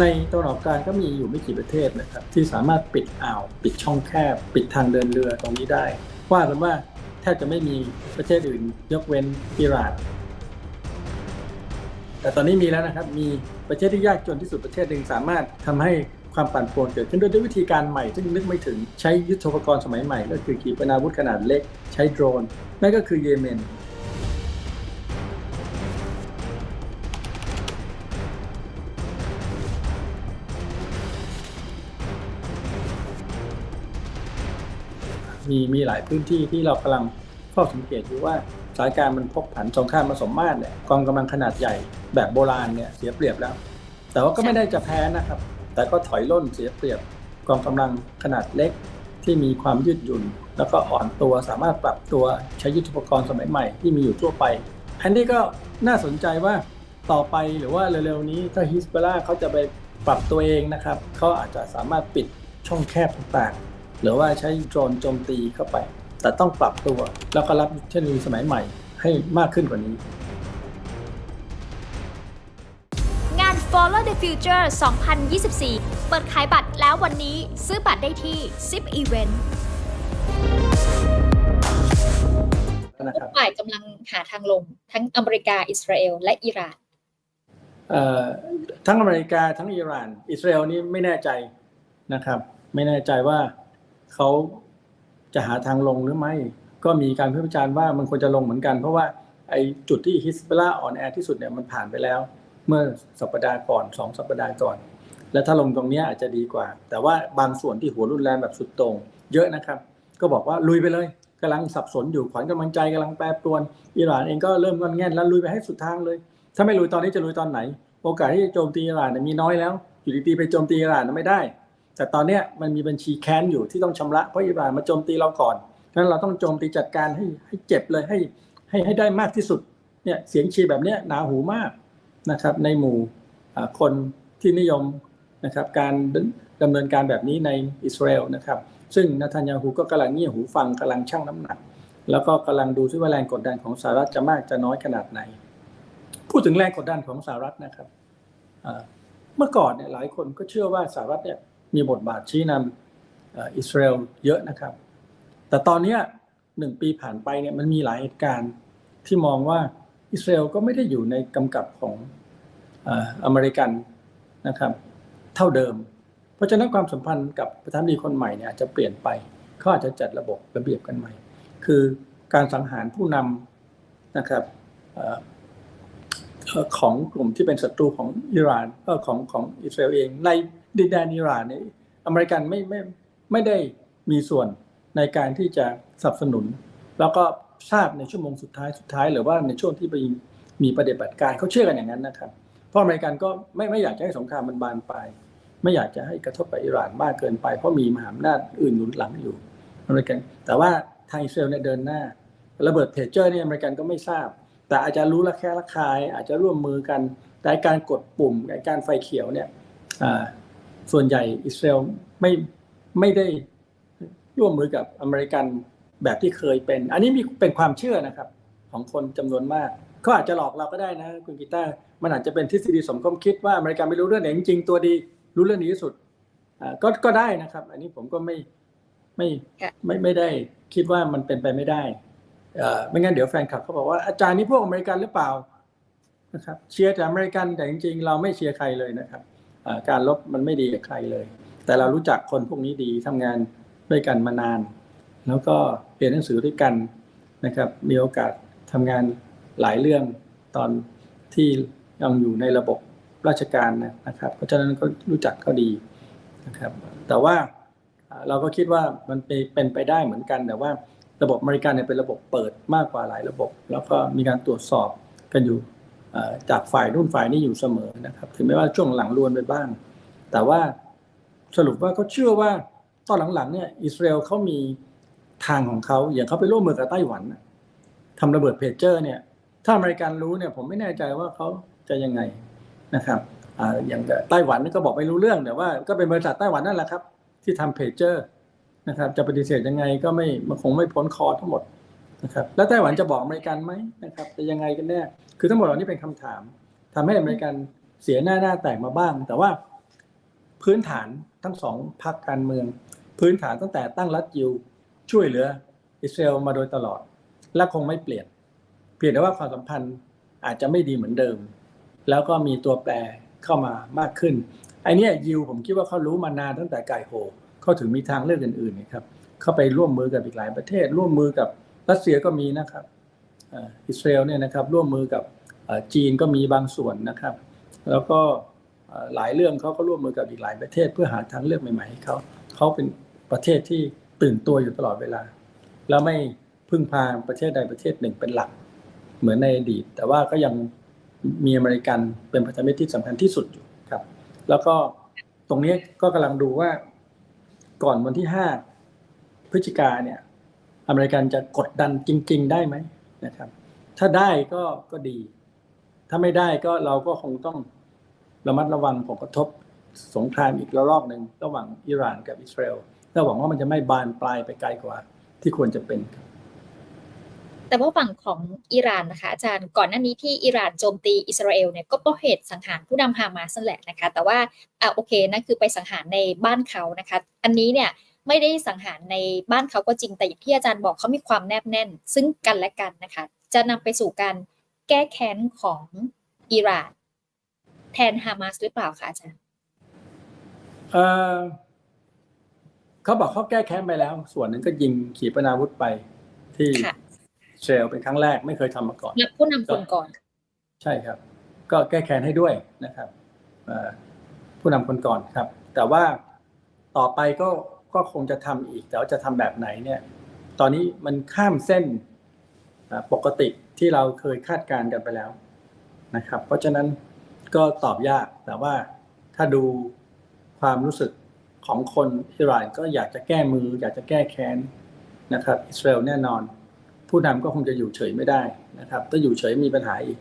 ในตะวันออกกลางก็มีอยู่ไม่กี่ประเทศนะครับ ที่สามารถปิดอ่าว ปิดช่องแคบ ปิดทางเดินเรือตรงนี้ได้ ว่ากันว่าแทบจะไม่มีประเทศอื่น ยกเว้นอิหร่านแต่ตอนนี้มีแล้วนะครับ มีประเทศที่ยากจนที่สุดประเทศหนึ่งสามารถทำให้ความปั่นป่วนเกิดขึ้นด้วยวิธีการใหม่ ซึ่งนึกไม่ถึงใช้ยุทธปกรณ์สมัยใหม่ ก็คือขีปนาวุธขนาดเล็ก ใช้โดรน นั่นก็คือเยเมน มีมีหลายพื้นที่ที่เรากำลังเฝ้าสังเกตอยู่ว่าสถานการณ์มันพกผันสงครามมาสมมาตรเนี่ยกองกำลังขนาดใหญ่แบบโบราณเนี่ยเสียเปรียบแล้ว แต่ว่าก็ไม่ได้จะแพ้นะครับ แต่ก็ถอยล่นเสียเปรียบกองกำลังขนาดเล็กที่มีความยืดหยุ่น แล้วก็อ่อนตัวสามารถปรับตัวใช้ยุทธปกรณ์สมัยใหม่ที่มีอยู่ทั่วไป อันนี้ก็น่าสนใจว่าต่อไปหรือว่าเร็วๆนี้ถ้าฮิสเบล่าเขาจะไปปรับตัวเองนะครับเขาอาจจะสามารถปิดช่องแคบต่าง หรือว่าใช้โดรนโจมตีเข้าไป แต่ต้องปรับตัวแล้วก็รับเทคโนโลยีสมัยใหม่ให้มากขึ้นกว่านี้ งาน Follow the Future 2024 เปิดขายบัตรแล้ววันนี้ซื้อบัตรได้ที่ Zip Event นะครับฝ่ายกำลังหาทางลง ทั้งอเมริกา อิสราเอล และอิหร่านเอ่อทั้งอเมริกาทั้งอิหร่าน อิสราเอลนี่ไม่แน่ใจนะครับ ไม่แน่ใจว่า เขาจะหาทางลงหรือไม่ ก็มีการพิพากษาว่ามันควรจะลงเหมือนกัน เพราะว่าไอ้จุดที่ฮิสเบล่าอ่อนแอที่สุดเนี่ยมันผ่านไปแล้ว เมื่อสัปดาห์ก่อนสองสัปดาห์ก่อน และถ้าลงตรงนี้อาจจะดีกว่า แต่ว่าบางส่วนที่หัวรุนแรงแบบสุดต่งเยอะนะครับ ก็บอกว่าลุยไปเลยกำลังสับสนอยู่ขวัญกำลังใจกำลังแปรปรวนอิหร่านเองก็เริ่มงอนแง่นแล้วลุยไปให้สุดทางเลย ถ้าไม่ลุยตอนนี้จะลุยตอนไหน โอกาสที่จะโจมตีอิหร่านมีน้อยแล้วอยู่ดีๆไปโจมตีอิหร่านไม่ได้ แต่ตอนเนี้ยมันมีบัญชีแค้นอยู่ที่ต้องชำระเพราะอิหร่านมาโจมตีเราก่อนฉะนั้นเราต้องโจมตีจัดการให้ให้เจ็บเลยให้ให้ให้ได้มากที่สุดเนี่ยเสียงเชียร์แบบเนี้ยหนาหูมากนะครับ ในหมู่คนที่นิยมนะครับการดำเนินการแบบนี้ในอิสราเอลนะครับ ซึ่งนาธานยาฮูก็กำลังเงี่ยหูฟังกำลังชั่งน้ำหนัก แล้วก็กำลังดูซิว่าแรงกดดันของสหรัฐจะมากจะน้อยขนาดไหน พูดถึงแรงกดดันของสหรัฐนะครับเมื่อก่อนเนี่ยหลายคนก็เชื่อว่าสหรัฐเนี่ย มีบทบาทชี้นำอิสราเอลเยอะนะครับ แต่ตอนนี้หนึ่งปีผ่านไปเนี่ยมันมีหลายเหตุการณ์ที่มองว่าอิสราเอลก็ไม่ได้อยู่ในกำกับของอเมริกันนะครับ เท่าเดิม เพราะฉะนั้นความสัมพันธ์กับประธานาธิบดีคนใหม่เนี่ยอาจจะเปลี่ยนไปเขาอาจจะจัดระบบระเบียบกันใหม่ คือการสังหารผู้นำนะครับอของกลุ่มที่เป็นศัตรูของอิหร่านเออของของอิสราเอลเองใน ดินแดนอิหร่านเนี่ยอเมริกันไม่ไม่ไม่ได้มีส่วนในการที่จะสนับสนุน แล้วก็ทราบในชั่วโมงสุดท้ายสุดท้าย หรือว่าในช่วงที่ไปมีปฏิบัติการเขาเชื่อกันอย่างนั้นนะครับ เพราะอเมริกันก็ไม่ไม่อยากจะให้สงครามมันบานปลายไม่อยากจะให้กระทบกับอิหร่านมากเกินไป เพราะมีมหาอำนาจอื่นหนุนหลังอยู่อเมริกัน แต่ว่าทางอิสราเอลเนี่ยเดินหน้า ระเบิดเพจเจอร์เนี่ยอเมริกันก็ไม่ทราบ แต่อาจจะรู้ละแค่ละคาย อาจจะร่วมมือกันแต่การกดปุ่มการไฟเขียวเนี่ย ส่วนใหญ่อิสราเอลไม่ไม่ได้ร่วมมือกับอเมริกันแบบที่เคยเป็น อันนี้มีเป็นความเชื่อนะครับ ของคนจำนวนมากเขาอาจจะหลอกเราก็ได้นะคุณกีตาร์มันอาจจะเป็นทฤษฎีสมคบคิดว่าอเมริกันไม่รู้เรื่องไหนจริงตัวดี รู้เรื่องนี้ที่สุดอ่าก็ก็ได้นะครับ อันนี้ผมก็ไม่ไม่ไม่ไม่ได้คิดว่ามันเป็นไปไม่ได้อ่ไม่งั้นเดี๋ยวแฟนคลับเขาบอกว่าอาจารย์นี่พวกอเมริกันหรือเปล่านะครับ เชียร์แต่อเมริกันแต่จริงๆ เราไม่เชียร์ใครเลยนะครับ การลบมันไม่ดีกับใครเลย แต่เรารู้จักคนพวกนี้ดีทำงานด้วยกันมานาน แล้วก็เรียนหนังสือด้วยกันนะครับมีโอกาสทำงานหลายเรื่องตอนที่ยังอยู่ในระบบราชการนะครับ เพราะฉะนั้นก็รู้จักเขาดีนะครับ แต่ว่าเราก็คิดว่ามันเป็นไปได้เหมือนกัน แต่ว่าระบบอเมริกันเนี่ยเป็นระบบเปิดมากกว่าหลายระบบ แล้วก็มีการตรวจสอบกันอยู่ จากฝ่ายรุ่นฝ่ายนี้อยู่เสมอนะครับถึงแม้ว่าช่วงหลังรวนไปบ้าง แต่ว่าสรุปว่าเขาเชื่อว่าตอนหลังๆเนี่ยอิสราเอลเขามีทางของเขาอย่างเขาไปร่วมมือกับไต้หวันน่ะทำระเบิดเพจเจอร์เนี่ยถ้าอเมริกันรู้เนี่ยผมไม่แน่ใจว่าเขาจะยังไงนะครับออย่างไต้หวันก็บอกไม่รู้เรื่องแต่ว่าก็เป็นบริษัทไต้หวันนั่นแหละครับ ที่ทำเพจเจอร์นะครับจะปฏิเสธยังไงก็ไม่มันคงไม่พ้นคอทั้งหมด นะครับแล้วไต้หวันจะบอกอเมริกันไหมนะครับจะยังไงกันแน่คือทั้งหมดเหล่านี้เป็นคำถามทำให้อเมริกันเสียหน้าหน้าแตกมาบ้าง แต่ว่าพื้นฐานทั้งสองพรรคการเมือง พื้นฐานตั้งแต่ตั้งรัฐยิวช่วยเหลืออิสราเอลมาโดยตลอด และคงไม่เปลี่ยน เพียงแต่ว่าความสัมพันธ์อาจจะไม่ดีเหมือนเดิม แล้วก็มีตัวแปรเข้ามามากขึ้นไอเนี้ยยิวผมคิดว่าเขารู้มานานตั้งแต่ไก่โหเขาถึงมีทางเลือกอื่นๆนะครับเข้าไปร่วมมือกับอีกหลายประเทศ ร่วมมือกับ รัสเซียก็มีนะครับอิสราเอลเนี่ยนะครับร่วมมือกับจีนก็มีบางส่วนนะครับ แล้วก็หลายเรื่องเขาก็ร่วมมือกับอีกหลายประเทศ เพื่อหาทางเลือกใหม่ๆให้เขาเขาเป็นประเทศที่ตื่นตัวอยู่ตลอดเวลา แล้วไม่พึ่งพาประเทศใดประเทศหนึ่งเป็นหลัก เหมือนในอดีต แต่ว่าก็ยังมีอเมริกันเป็นพันธมิตรที่สำคัญที่สุดอยู่ครับ แล้วก็ตรงนี้ก็กำลังดูว่าก่อนวันที่ห้าพฤศจิกาเนี่ย อเมริกันจะกดดันจริง ๆ ได้ไหมนะครับ ถ้าได้ก็ก็ดี ถ้าไม่ได้ก็เราก็คงต้องระมัดระวังผลกระทบสงครามอีกระลอกหนึ่งระหว่างอิหร่านกับอิสราเอลและหวังว่ามันจะไม่บานปลายไปไกลกว่า ที่ควรจะเป็นครับแต่ว่าฝั่งของอิหร่านนะคะอาจารย์ก่อนหน้านี้ที่อิหร่านโจมตีอิสราเอลเนี่ยก็เพราะเหตุสังหารผู้นำฮามาสนั่นแหละนะคะ แต่ว่าอ่าโอเคนั่นคือไปสังหารในบ้านเขานะคะ อันนี้เนี่ย ไม่ได้สังหารในบ้านเขาก็จริง แต่อย่างที่อาจารย์บอกเขามีความแนบแน่น ซึ่งกันและกันนะคะ จะนำไปสู่การแก้แค้นของอิหร่านแทนฮามาสหรือเปล่าคะอาจารย์เอ่อเขาบอกเขาแก้แค้นไปแล้ว ส่วนหนึ่งก็ยิงขีปนาวุธไปที่ค่ะอิสราเอลเป็นครั้งแรกไม่เคยทำมาก่อนและผู้นำคนก่อน ใช่ครับ ก็แก้แค้นให้ด้วยนะครับเอ่อผู้นำคนก่อนครับ แต่ว่าต่อไปก็ ก็คงจะทำอีก แต่ว่าจะทำแบบไหนเนี่ย ตอนนี้มันข้ามเส้นปกติที่เราเคยคาดการณ์กันไปแล้วนะครับ เพราะฉะนั้นก็ตอบยากแต่ว่าถ้าดูความรู้สึกของคนอิหร่านก็อยากจะแก้มือ อยากจะแก้แค้นนะครับอิสราเอลแน่นอน ผู้นำก็คงจะอยู่เฉยไม่ได้นะครับถ้าอยู่เฉยมีปัญหาอีก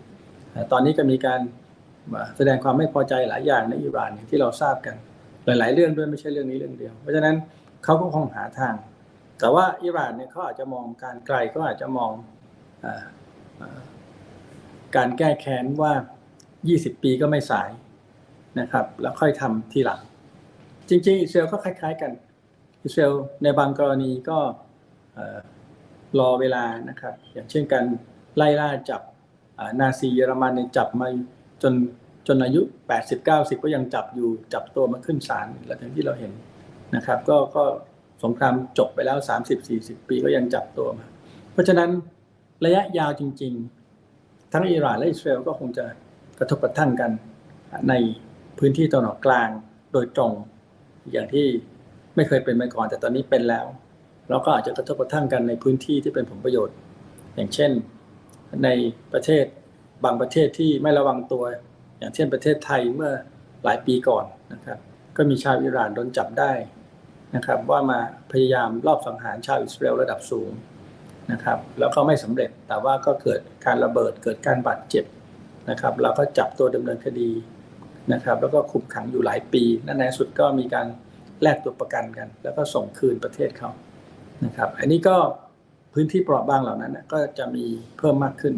ตอนนี้ก็มีการแสดงความไม่พอใจหลายอย่างในอิหร่านอย่างที่เราทราบกัน หลาย ๆ เรื่องด้วยไม่ใช่เรื่องนี้เรื่องเดียว เพราะฉะนั้น เขาก็คงหาทาง แต่ว่าอิหร่านเนี่ยเขาอาจจะมองการไกลก็อาจจะมองออการแก้แค้นว่า 20 ปีก็ไม่สายนะครับ แล้วค่อยทำทีหลัง จริงๆอิสราเอลก็คล้าย ๆ กันอิสราเอลในบางกรณีก็เอ่อรอเวลานะครับ อย่างเช่นการไล่ล่าจับนาซีเยอรมันเนี่ยจับมาจนจนอายุ 80 90 ก็ยังจับอยู่จับตัวมาขึ้นศาลแล้วทั้งที่เราเห็น นะครับ ก็ก็สงครามจบไปแล้ว 30 40 ปีก็ยังจับตัวมา เพราะฉะนั้นระยะยาวจริง ๆ ทั้งอิหร่านและอิสราเอลก็คงจะกระทบกระทั่งกันในพื้นที่ตะวันออกกลางโดยตรง อย่างที่ไม่เคยเป็นมาก่อน แต่ตอนนี้เป็นแล้วแล้วก็อาจจะกระทบกระทั่งกันในพื้นที่ที่เป็นผลประโยชน์ อย่างเช่นในประเทศบางประเทศที่ไม่ระวังตัว อย่างเช่นประเทศไทยเมื่อหลายปีก่อนนะครับ ก็มีชาวอิหร่านโดนจับได้ นะครับ ว่ามาพยายามลอบสังหารชาวอิสราเอลระดับสูงนะครับ แล้วก็ไม่สำเร็จแต่ว่าก็เกิดการระเบิดเกิดการบาดเจ็บนะครับ เราก็จับตัวดำเนินคดีนะครับ แล้วก็คุมขังอยู่หลายปีและในที่สุดก็มีการแลกตัวประกันกัน แล้วก็ส่งคืนประเทศเขานะครับ อันนี้ก็พื้นที่เปราะบางเหล่านั้นก็จะมีเพิ่มมากขึ้น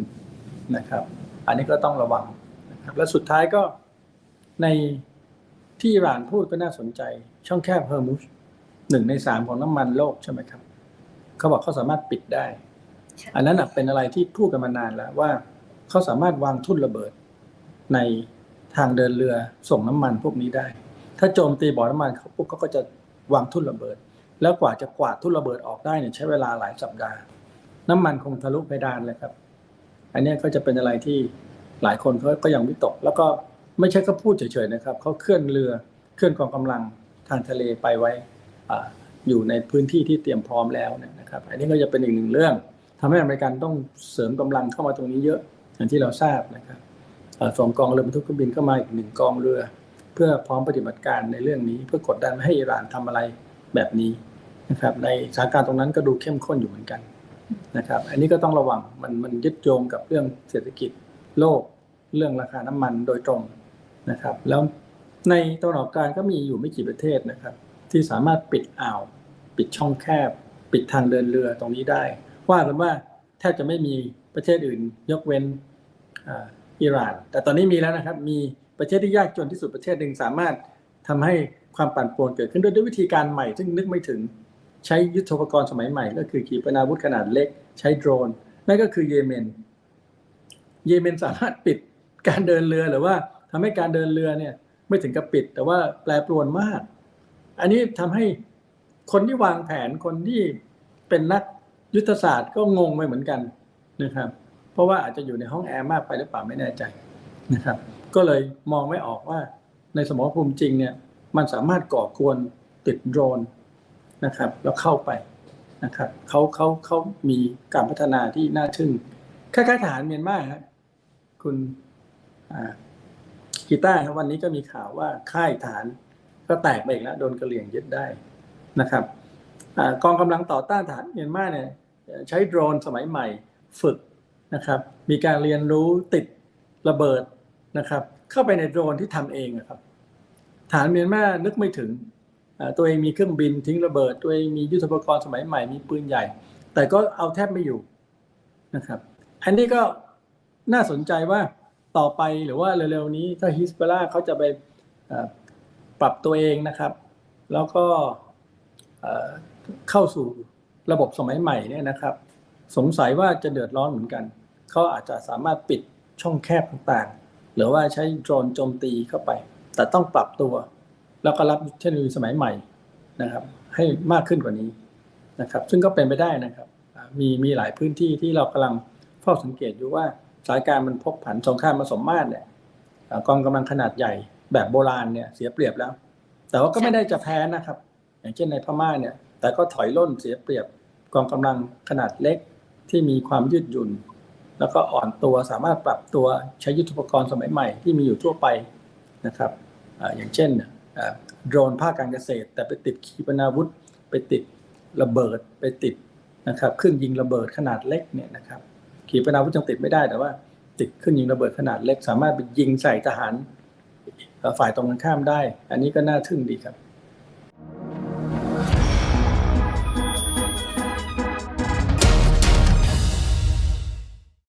นะครับ อันนี้ก็ต้องระวังนะครับ และสุดท้ายก็ในที่อิหร่านพูดก็น่าสนใจช่องแคบเฮอร์มุส หนึ่งในสามของน้ำมันโลกใช่ไหมครับ เขาบอกเขาสามารถปิดได้ค่ะอันนั้นนะเป็นอะไรที่พูดกันมานานแล้วว่าเขาสามารถวางทุ่นระเบิดในทางเดินเรือส่งน้ำมันพวกนี้ได้ ถ้าโจมตีบ่อน้ำมันเขาปุ๊บเขาก็จะวางทุ่นระเบิด แล้วกว่าจะกวาดทุ่นระเบิดออกได้เนี่ยใช้เวลาหลายสัปดาห์ น้ำมันคงทะลุเพดานเลยครับ อันเนี้ยก็จะเป็นอะไรที่หลายคนเขาก็ยังวิตก แล้วก็ไม่ใช่ก็พูดเฉยๆนะครับเขาเคลื่อนเรือเคลื่อนกองกำลังทางทะเลไปไว้ อยู่ในพื้นที่ที่เตรียมพร้อมแล้วนะครับ อันนี้ก็จะเป็นอีกหนึ่งเรื่องทำให้อเมริกันต้องเสริมกำลังเข้ามาตรงนี้เยอะอย่างที่เราทราบนะครับเอ่อส่งกองเรือบรรทุกเครื่องบินเข้ามาอีกหนึ่งกองเรือ เพื่อพร้อมปฏิบัติการในเรื่องนี้ เพื่อกดดันไม่ให้อิหร่านทำอะไรแบบนี้นะครับ ในสถานการณ์ตรงนั้นก็ดูเข้มข้นอยู่เหมือนกันนะครับ อันนี้ก็ต้องระวังมันมันยึดโยงกับเรื่องเศรษฐกิจโลกเรื่องราคาน้ำมันโดยตรงนะครับ แล้วในตะวันออกกลางก็มีอยู่ไม่กี่ประเทศนะครับ ที่สามารถปิดอ่าว ปิดช่องแคบ ปิดทางเดินเรือตรงนี้ได้ ว่ากันว่าแทบจะไม่มีประเทศอื่น ยกเว้นอิหร่าน แต่ตอนนี้มีแล้วนะครับ มีประเทศที่ยากจนที่สุดประเทศหนึ่งสามารถทำให้ความปั่นป่วนเกิดขึ้นด้วยด้วยวิธีการใหม่ ซึ่งนึกไม่ถึงใช้ยุทโธปกรณ์สมัยใหม่ ก็คือขีปนาวุธขนาดเล็ก ใช้โดรน นั่นก็คือเยเมน เยเมนสามารถปิดการเดินเรือหรือว่าทำให้การเดินเรือเนี่ยไม่ถึงกับปิด แต่ว่าแปรปรวนมาก อันนี้ทำให้คนที่วางแผนคนที่เป็นนักยุทธศาสตร์ก็งงไปเหมือนกันนะครับ เพราะว่าอาจจะอยู่ในห้องแอร์มากไปหรือเปล่าไม่แน่ใจนะครับ ก็เลยมองไม่ออกว่าในสมรภูมิจริงเนี่ยมันสามารถก่อกวนติดโดรนนะครับแล้วเข้าไปนะครับเขาเขาเขามีการพัฒนาที่น่าทึ่งคล้ายๆทหารเมียนมาครับคุณกีตาร์วันนี้ก็มีข่าวว่าค่ายทหาร ก็แตกไปอีกแล้วโดนกระเหลี่ยงยึดได้นะครับอกองกำลังต่อต้านทหารเมียนมาเนี่ยใช้โดรนสมัยใหม่ฝึกนะครับมีการเรียนรู้ติดระเบิดนะครับเข้าไปในโดรนที่ทำเองอะครับฐานเมียนมานึกไม่ถึงตัวเองมีเครื่องบินทิ้งระเบิด ตัวเองมียุทธปกรณ์สมัยใหม่มีปืนใหญ่ แต่ก็เอาแทบไม่อยู่นะครับอันนี้ก็น่าสนใจว่าต่อไปหรือว่าเร็วๆนี้ถ้าฮิสบ l ลาเขาจะไป ปรับตัวเองนะครับ แล้วก็เข้าสู่ระบบสมัยใหม่เนี่ยนะครับ สงสัยว่าจะเดือดร้อนเหมือนกัน เขาอาจจะสามารถปิดช่องแคบต่างๆ หรือว่าใช้โดรนโจมตีเข้าไป แต่ต้องปรับตัว แล้วก็รับเทคโนโลยีสมัยใหม่นะครับ ให้มากขึ้นกว่านี้นะครับ ซึ่งก็เป็นไปได้นะครับ มีมีหลายพื้นที่ที่เรากำลังเฝ้าสังเกตอยู่ว่าสถานการณ์มันพกผันสงครามผสมมาตรเนี่ยกองกำลังขนาดใหญ่ แบบโบราณเนี่ยเสียเปรียบแล้ว แต่ว่าก็ไม่ได้จะแพ้นะครับ อย่างเช่นในพม่าเนี่ย แต่ก็ถอยล่นเสียเปรียบกองกำลังขนาดเล็กที่มีความยืดหยุ่น แล้วก็อ่อนตัวสามารถปรับตัวใช้ยุทธปกรณ์สมัยใหม่ที่มีอยู่ทั่วไปนะครับอย่างเช่นโดรนภาคการเกษตร แต่ไปติดขีปนาวุธ ไปติดระเบิดไปติดนะครับเครื่องยิงระเบิดขนาดเล็กเนี่ยนะครับขีปนาวุธยังติดไม่ได้แต่ว่า ติดเครื่องยิงระเบิดขนาดเล็ก สามารถไปยิงใส่ทหาร ฝ่ายตรงกันข้ามได้ อันนี้ก็น่าทึ่งดีครับ